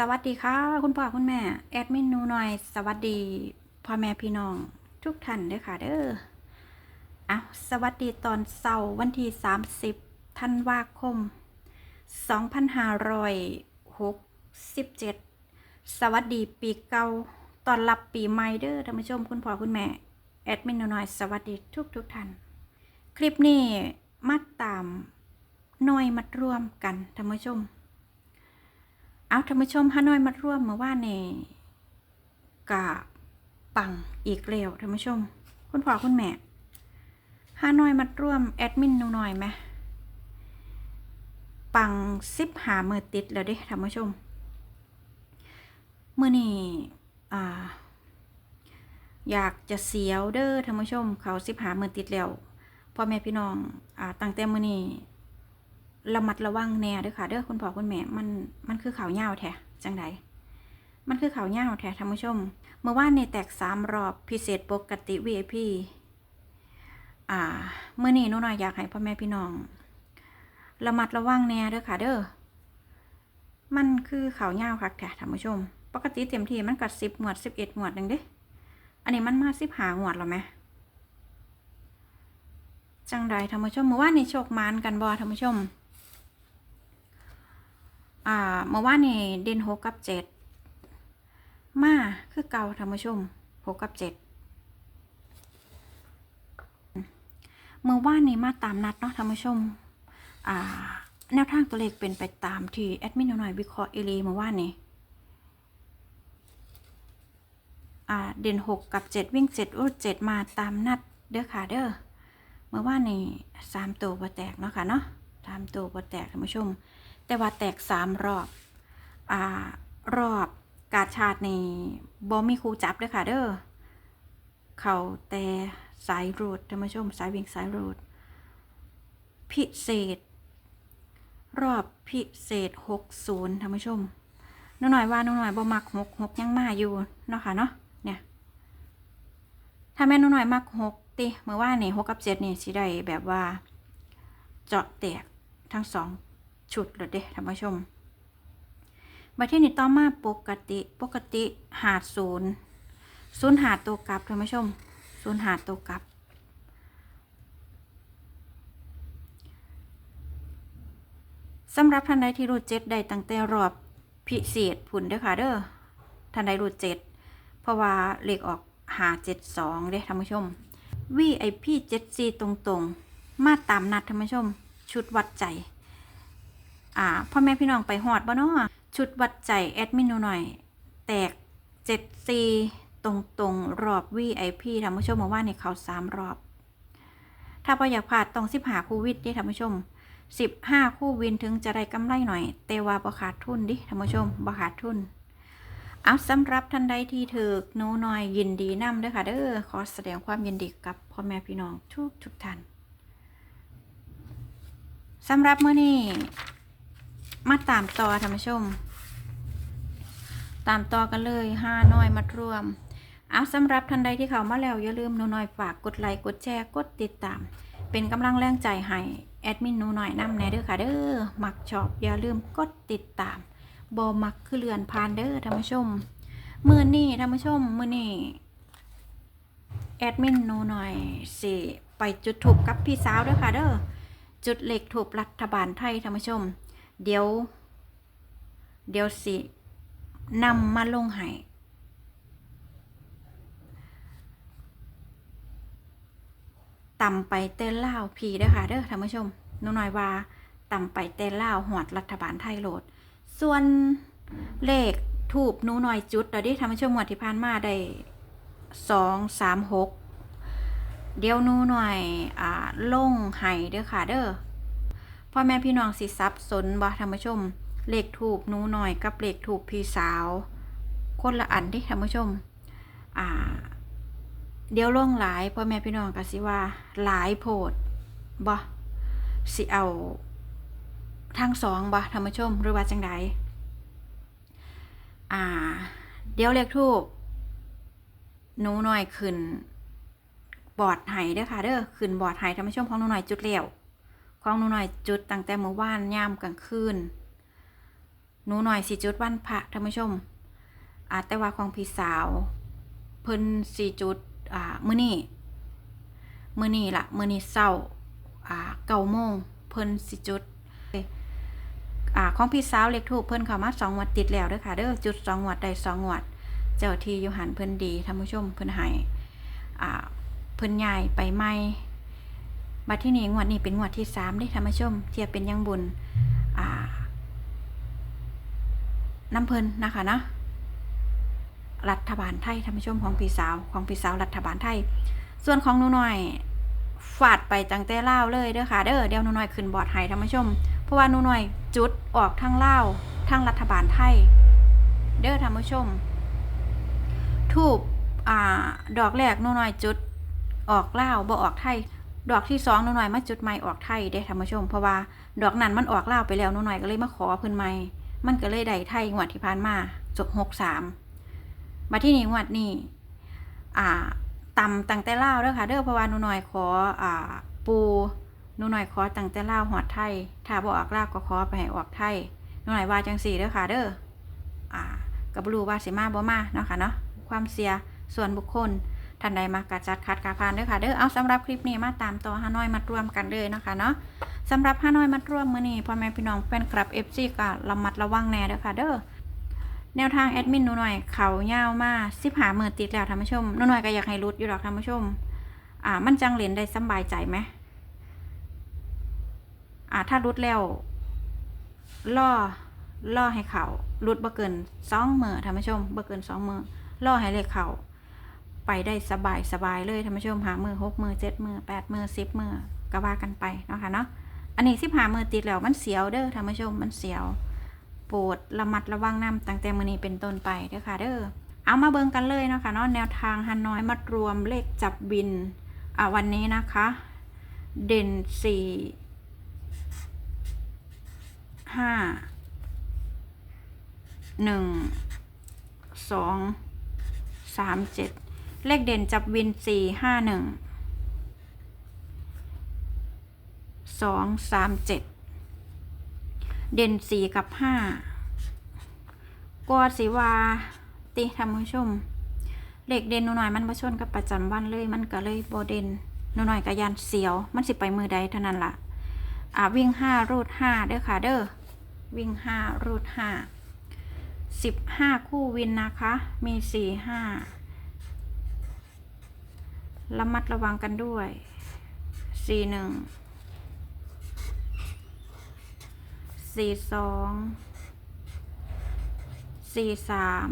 สวัสดีค่ะ คุณพ่อคุณแม่ แอดมินนูหน่อย สวัสดีพ่อแม่พี่น้อง ทุกท่านด้อค่ะเด้อเอะสวัสดีตอนเสาร์วันที่ 30ธันวาคม 2567 สวัสดีปีเก่าตอนรับปีใหม่เด้อท่านผู้ชมคุณพ่อคุณแม่ แอดมินนูหน่อย สวัสดีทุกทุกท่าน คลิปนี้มาตามหน่อยมัดรวมกันท่านผู้ชม เอาท่านผู้ชมฮานอยมาร่วมเมื่อว่านในกะปังอีกแล้วท่านผู้ชม คุณพ่อคุณแม่ฮานอยมาร่วมแอดมินหนูหน่อยไหมปังซิบหาเมื่อติดแล้วเด้ท่านผู้ชมเมื่อนี้อ่าอยากจะเสียวเด้อท่านผู้ชม เขาสิบหาเมื่อติดแล้วพ่อแม่พี่น้องอ่าตั้งแต่มื่อนี้ ระมัดระวังแน่เด้วยค่ะ เด้อคุณพ่อคุณแม่ มัน มันคือข่าวเหย้าแท้จังใดมันคือข่าวเหย้าแท้ท่านผู้ชม เมื่อวานในแตกสามรอบพิเศษปกติ VIP อ่า เมื่อนี้หนูน้อยอยากให้พ่อแม่พี่น้อง ระมัดระวังแน่เด้อค่ะ เด้อ มันคือข่าวเหย้าค่ะแท้ท่านผู้ชม ปกติเต็มที่มันกัดสิบหมวดสิบเอ็ดหมวดหนึ่งเด้อันนี้มันมาสิบหาหมวดแล้วไหมจังใดท่านผู้ชมเมื่อวานในโชคมานกันบ่ท่านผู้ชม อ่าเมื่อวานนี่เด่นหกกับเจ็ดมาคือเก่าท่านผู้ชมหกกับเจ็ดเมื่อวานนี้มาตามนัดเนาะท่านผู้ชมอ่าแนวทางตัวเลขเป็นไปตามที่แอดมินหน่อยวิเคราะห์เอลีเมื่อวานนี้อ่าเด่นหกกับเจ็ดวิ่งเจ็ดรูดเจ็ดมาตามนัดเด้อค่ะเด้อเมื่อวานนี่สามตัวบ่แตกเนาะค่ะเนาะสามตัวบ่แตกท่านผู้ชม แต่ว่าแตกสามรอบ อ่า รอบกาชาตินี่บอมีครูจับเด้อค่ะเด้อ เขาแต่สายรูดท่านผู้ชมสายวิ่งสายรูด พิเศษ รอบพิเศษหกศูนย์ท่านผู้ชมน้องหน่อยว่าน้องหน่อยบ่มักหกหกยังมาอยู่เนาะค่ะเนาะเนี่ยถ้าแม่น้องหน่อยมักหกติเมื่อว่านี่ยหกกับเจ็ดเนี่ยสิได้แบบว่า เจาะแตกทั้งสอง ชุดเลยเด้ท่านผู้ชมบัดที่นี่ต่อมาปกติปกติหาดศูนย์ศูนย์หาดตัวกลับท่านผู้ชมศูนย์หาดตัวกลับสำหรับท่านใดที่รูดเจ็ดได้ตั้งแต่รอบพิเศษผุนเด้อค่ะเด้อท่านใดรูดเจ็ดเพราะว่าเลขออกหาเจ็ดสองเด้ท่านผู้ชม VIP เจ็ดซีตรงๆ มาตามนัดท่านผู้ชม ชุดวัดใจ อ่าพ่อแม่พี่น้องไปหอดบ่เนาะชุดวัดใจแอดมินหนูหน่อย แตกเจ็ดซีตรงๆรอบ VIP ท่านผู้ชมมาว่าในเขาสามรอบ ถ้าพออยากพลาดต้องสิบหาคู่วิทย์ดิท่านผู้ชมสิบห้าคู่วินถึงจะได้กำไรหน่อย แต่ว่าบ่ขาดทุนดิท่านผู้ชมบ่ขาดทุนเอาสำหรับท่านใดที่ถือหนูน้อยยินดีนำด้อค่ะเด้อขอแสดงความยินดีกับพ่อแม่พี่น้องทุกทุกท่านสำหรับเมื้อนี้ มาตามต่อท่านผู้ชม ตามต่อกันเลยห้าน้อยมารวม เอาสำหรับท่านใดที่เข้ามาแล้ว อย่าลืมหนูน้อยฝากกดไลค์กดแชร์กดติดตาม เป็นกำลังแรงใจให้แอดมินหนูน้อยนำแน่เด้อค่ะเด้อมักชอบอย่าลืมกดติดตามบอมักคือเลือนผ่านเด้อท่านผู้ชมมื่อนี่ท่านผู้ชมมื่อนี่แอดมินโนหน่อยสิไปจุดถูกกับพี่สาวเด้อค่ะเด้อจุดเหล็กถูกรัฐบาลไทยท่านผู้ชม เดี๋ยว เดี๋ยวสินำมาลงให้ต่ำไปเต้นเล่าพีเด้อค่ะเด้อท่านผู้ชมนูนอยว่าต่ำไปเต้นเล่าหวดรัฐบาลไทยโหลด ส่วนเลขถูกหนูน่อยจุดเดี๋ยวที่ทำให้ช่วงงวดที่ผ่านมาได้สองสามหกเดี๋ยวนูหน่อยอ่าลงไห้เด้อค่ะเด้อ พ่อแม่พี่น้องสิซับสนบ่ท่านผู้ชม เลขถูกหนูหน่อยกับเลขถูกพี่สาว คนละอันเดิท่านผู้ชม อ่า เดี๋ยวลงหลายพ่อแม่พี่น้องก็สิว่าหลายโพดบ่สิเอาทั้งสองบ่ท่านผู้ชมหรือว่าจังใดอ่า เดี๋ยวเลขทูบหนูหน่อยขึ้นบอดไห้เด้อค่ะเด้อขึ้นบอดไห้ท่านผู้ชมของหนูหน่อยจุดเลี้ยว ของหนูหน่อยจุดตั้งแต่เมื่อวานย่ามกลางคืนหนูหน่อยสิจุดวันพระท่านผู้ชมอ่าแต่ว่าของพี่สาว เพิ่นสีจุดอ่ามื้อนี้มื้อนี้ละมื้อนี้เช้าอ่าเก้าโมงเพิ่นสิจุดอ่าของพี่สาวเล็กถูกเพิ่นเข้ามาสองวัดติดแล้วเด้อค่ะเด้อจุดสองวัดได้สองงวัด เจ้าที่อยู่หันเพิ่นดีท่านผู้ชมเพิ่นให้อ่าเพิ่นใหญ่ไปใหม่ บัดที่นี้งวดนี้เป็นงวดที่สามเด้ท่านผู้ชม เทียบเป็นยังบุญน้ำเพลินนะคะเนาะรัฐบาลไทยท่านผู้ชมของพี่สาวของพี่สาวรัฐบาลไทย ส่วนของหนูน้อยฟาดไปจังแต่เล่าเลยเด้อค่ะเด้อเดี๋ยวหนูน้อยขึ้นบอร์ดให้ท่านผู้ชม เพราะว่าหนูน้อยจุดออกทั้งเล่าทั้งรัฐบาลไทย เด้อท่านผู้ชม ทูบอ่าดอกแรกหนูน้อยจุดออกเล่าบ่ออกไทย ดอกที่สองหนูน้อยมาจุดใหม่ออกไทยเด้ท่านผู้ชมเพราะว่าดอกนั้นมันออกเล่าไปแล้วหนูน้อยก็เลยมาขอเพิ่นใหม่มันก็เลยได้ไทยงวดที่ผ่านมาจบหกสามมาที่นี่งวดนี้อ่าตำตั้งแต่เล่าเด้อค่ะเด้อเพราะว่าหนูหน่อยขออ่าปูหนูหน่อยขอตั้งแต่เล่าหอดไทย ถ้าบ่ออกลาก็ขอไปให้ออกไทยหนูหน่อยว่าจังสี่เด้อค่ะเด้ออ่าก็บ่รู้ว่าสิมาบ่มาเนาะค่ะเนาะความเสียส่วนบุคคล ท่านใดมากระจัดคัดกาพานเด้อค่ะเด้อเอาสำหรับคลิปนี้มาตามต่อฮานอยมารวมกันเลยนะคะเนาะสำหรับฮานอยมารวมมือนี้พ่อแม่พี่น้องแฟนคลับ FC ก็ระมัดระวังแน่เด้อค่ะเด้อแนวทางแอดมินหนูหน่อยเขายาวมาสิบหาหมื่นติดแล้วท่านผู้ชมหนูหน่อยก็อยากให้รุดอยู่หรอกท่านผู้ชม อ่า มันจังเหรียญได้สบายใจไหมอ่าถ้ารุดแล้วล่อล่อให้เขารุดบ่เกินสองมือท่านผู้ชมบ่เกินสองมือล่อให้เลขเขา ไปได้สบายสบายเลยท่านผู้ชมหามือหกมือเจ็ดมือแปดมือสิบมือก็ว่ากันไปเนาะค่ะเนาะอันนี้สิบหามือติดแล้วมันเสียวเด้อท่านผู้ชมมันเสียวโปรดระมัดระวังน้ำตั้งแต่มือนี้เป็นต้นไปเด้อค่ะเด้อเอามาเบิ่งกันเลยเนาะคะเนาะแนวทางฮันน้อยมัดรวมเลขจับบินอะวันนี้นะคะ เด่นสี่ห้าหนึ่งสองสามเจ็ด เลขเด่นจับวินสี่ห้าหนึ่งสองสามเจ็ดเด่นสี่กับห้าก็สิว่าติท่านผู้ชมเลขเด่นหนูหน่อยมันมาชนกับประจำวันเลยมันก็เลยโบเด่นหนูหน่อยก็ยันเสียว มันสิไปมือใดเท่านั้นล่ะอ่าวิ่งห้ารูดห้าเด้อค่ะเด้อวิ่งห้ารูดห้าสิบห้าคู่วินนะคะ มีสี่ห้า ระมัดระวังกันด้วย สี่หนึ่ง สี่สอง สี่สาม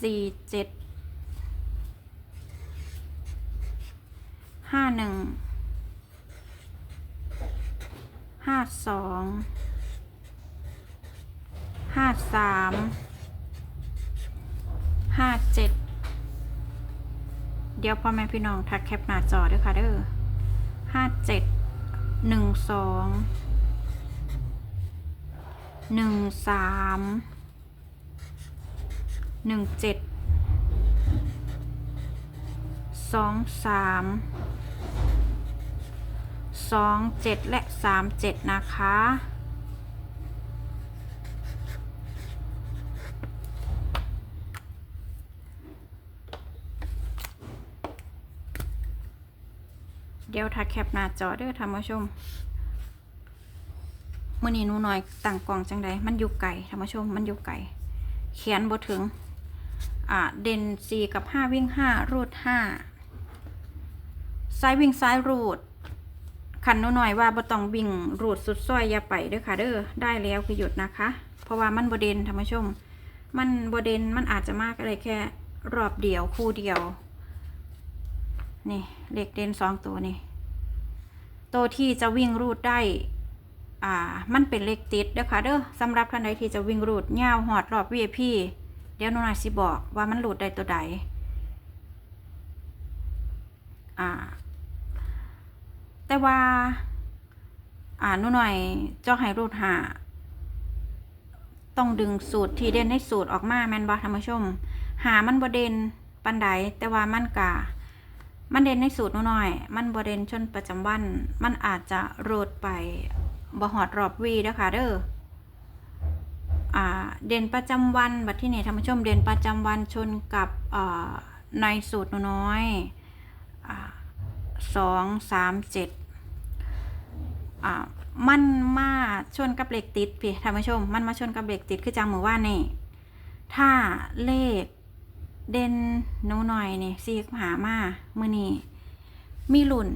สี่เจ็ด ห้าหนึ่ง ห้าสอง ห้าสาม ห้าเจ็ด เดี๋ยวพ่อแม่พี่น้องทักแคปหน้าจอด้วยค่ะเด้อห้าเจ็ดหนึ่งสองหนึ่งสามหนึ่งเจ็ดสองสามสองเจ็ดและสามเจ็ดนะคะ ดี๋ยวถ้าแคปหน้าจอเด้อท่านผู้ชมมื่อนี้หนูน้อยต่างกล่องจังใดมันอยู่ไก่ท่านผู้ชมมันอยู่ไก่เขียนบ่ถึง อ่า เด่นสี่กับห้าวิ่งห้ารูดห้าซ้ายวิ่งซ้ายรูดคันหนูน้อยว่าบ่ต้องวิ่งรูดสุดซอยอย่าไปเด้อค่ะเด้อได้แล้วคือหยุดนะคะ เพราะว่ามันบ่เด่นท่านผู้ชม มันบ่เด่นมันอาจจะมากอะไรแค่รอบเดียวคู่เดียว นี่เลขเด่นสองตัวนี่ ตัวที่จะวิ่งรูดได้อ่ามันเป็นเลขติดเด้อค่ะเด้อสำหรับท่านใดที่จะวิ่งรูดยาวหอดรอบ VIP เดี๋ยวหนูนาสิบอกว่ามันรูดได้ตัวใดอ่าแต่ว่าอ่านูหน่อยเจ้าให้รูดหาต้องดึงสูตรที่เด่นให้สูตรออกมาแม่นบ่ท่านผู้ชม หามันบ่เด่นปันใดแต่ว่ามันกะ มันเด่นในสูตรนูหน่อย มันบเด่นชนประจำวัน มันอาจจะโรดไปบหอดรอบวีเด้อค่ะเด้ออ่าเด่นประจำวันบัดที่นี่ท่านผู้ชมเด่นประจำวันชนกับอ่าในสูตรน้อยอ่าสองสามเจ็ดอ่ามันมาชนกับเหล็กติดพี่ท่านผู้ชม มันมาชนกับเหล็กติดคือจังหมือว่านี่ ถ้าเลข เด่นหนูหน่อยนี่ซีหามามือนี้มีลุน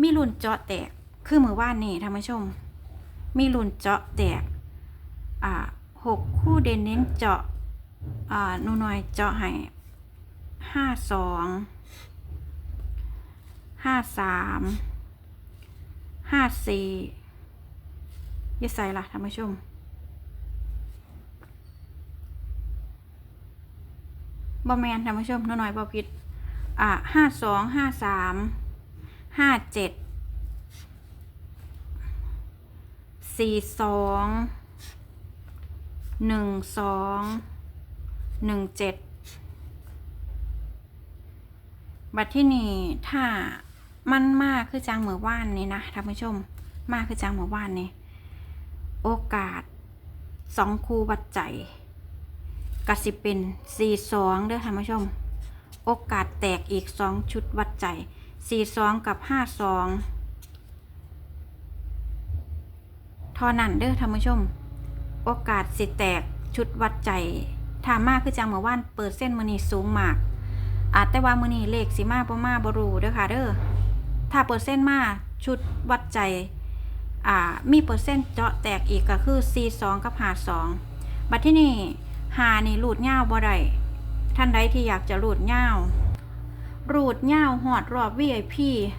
มีลุนเจาะแตก คือมือว่านนี่ท่านผู้ชม มีลุนเจาะแตก อ่าหกคู่เด่นเน้นเจาะ อ่าหนูหน่อยเจาะให้ห้าสองห้าสามห้าสี่ยี่ใส่ละท่านผู้ชม บอแมนท่านผู้ชมน้อยๆบอผิดอ่าห้าสองห้าสามห้าเจ็ดสี่สองหนึ่งสองหนึ่งเจ็ดบัดที่นี่ถ้ามันมากคือจังเหมือว่านนี่นะท่านผู้ชม มากคือจังเหมือว่านนี่โอกาสสองคูบัดใจ กสิเป็น42เด้อท่านผู้ชม โอกาสแตกอีก2ชุดวัดใจ42กับ52เท่านั้นเด้อท่านผู้ชม โอกาสสิแตกชุดวัดใจถามมากคือจังเมื่อวานเปิดเส้นมือนีสูงมาก อาจแต่ว่ามือนีเลขสิมาบ่มาบรูเด้อค่ะเด้อถ้าเปอร์เซ็นมาชุดวัดใจอ่ามีเปอร์เซ็นต์เจาะแตกอีกก็คือ42กับ52บัดที่นี่ หานี่รูดเง่าบ่ได้ท่านใดที่อยากจะรูดเง่ารูดเง่าหอดรอบ VIP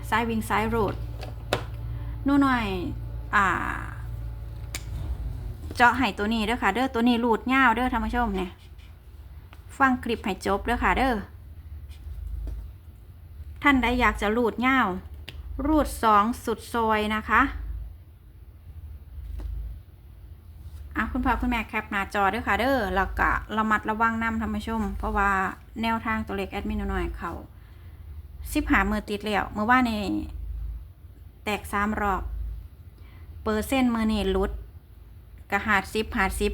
ซ้ายวิ่งซ้ายรูดนู่นหน่อย อ่า เจาะให้ตัวนี้เด้อค่ะ เด้อตัวนี้รูดเง่าเด้อท่านผู้ชมเนี่ย ฟังคลิปให้จบเด้อค่ะเด้อท่านใดอยากจะรูดเง่ารูดสองสุดซอยนะคะ อะ คุณพ่อคุณแม่แคปหน้าจอด้วยค่ะเด้อแล้วก็ระมัดระวังนำท่านผู้ชม เพราะว่าแนวทางตัวเลขแอดมินหน่อยเขาสิบหามือติดแล้วเมื่อว่านี่แตกสามรอบ เปอร์เซ็นต์มือนี่ลุดกระหาสิบหาสิบ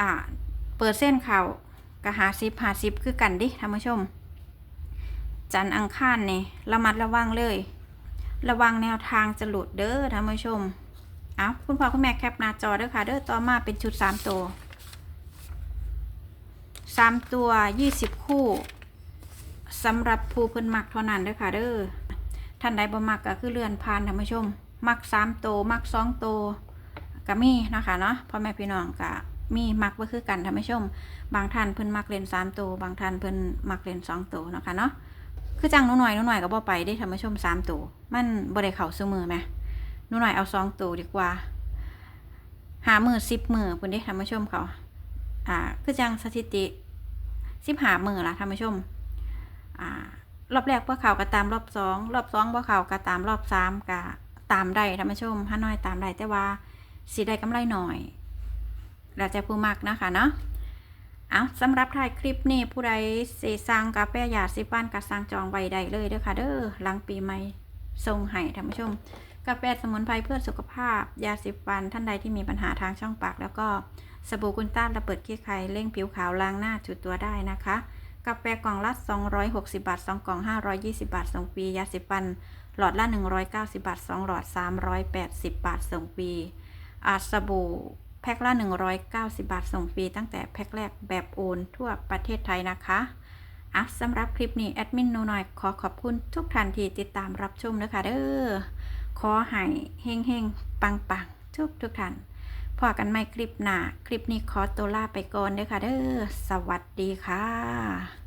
อ่าเปอร์เซ็นต์เขากระหาสิบหาสิบคือกันดิท่านผู้ชม จันอังคารนี่ระมัดระวังเลย ระวังแนวทางจะหลุดเด้อท่านผู้ชม เอาคุณพ่อคุณแม่แคปหน้าจอเด้อค่ะเด้อต่อมาเป็นชุดสามตัวสามตัวยี่สิบคู่สำหรับผู้เพิ่นมักเท่านั้นเด้อค่ะเด้อท่านใดบ่มักก็คือเลื่อนผ่านท่านผู้ชม มักสามตัวมักสองตัวก็มีนะคะเนาะพ่อแม่พี่น้องก็มีมักบ่คือกันท่านผู้ชม บางท่านเพิ่นมักเล่นสามตัวบางท่านเพิ่นมักเล่นสองตัวนะคะเนาะคือจังหนูหน่อยหนูหน่อยก็บ่ไปได้ท่านผู้ชมสามตัวมันบ่ได้เข้าซื้อมือไหม นูหน่อยเอาสองตัวดีกว่าหามือสิบมือคุณได้ท่านผู้ชมเขา อ่า คือจังสถิติสิบหามือละท่านผู้ชม อ่า รอบแรกว่าเขาก็ตามรอบสองรอบสองว่าเขาก็ตามรอบสามก็ตามได้ท่านผู้ชมถ้าน้อยตามได้แต่ว่าสีได้กำไรหน่อยแล้วแต่ผู้มักนะคะเนาะเอาสำหรับถ่ายคลิปนี้ผู้ใดเสสั่งกาแฟหยาดสิบ้านกะสั่งจองไว้ได้เลยเด้อค่ะเด้อหลังปีใหม่ส่งให้ท่านผู้ชม กาแฟสมุนไพรเพื่อสุขภาพ ยาสีฟันท่านใดที่มีปัญหาทางช่องปาก แล้วก็สบู่กุนต้านระเบิดขี้ไข่เร่งผิวขาวล้างหน้าจุดตัวได้นะคะ กาแฟกล่องละ 260 บาท 2 กล่อง 520 บาทส่งฟรียาสีฟัน หลอดละ 190 บาท 2 หลอด 380 บาทส่งฟรีอาสบู่แพ็คละ 190 บาทส่งฟรีตั้งแต่แพ็คแรกแบบโอนทั่วประเทศไทยนะคะอะสำหรับคลิปนี้แอดมินโนหน่อยขอขอบคุณทุกท่านที่ติดตามรับชมนะคะเด้อ ขอให้เฮงเฮงปังปังทุกทุกท่านพอกันไม่คลิปหน้าคลิปนี้ขอตัวลาไปก่อนเด้อค่ะเด้อสวัสดีค่ะ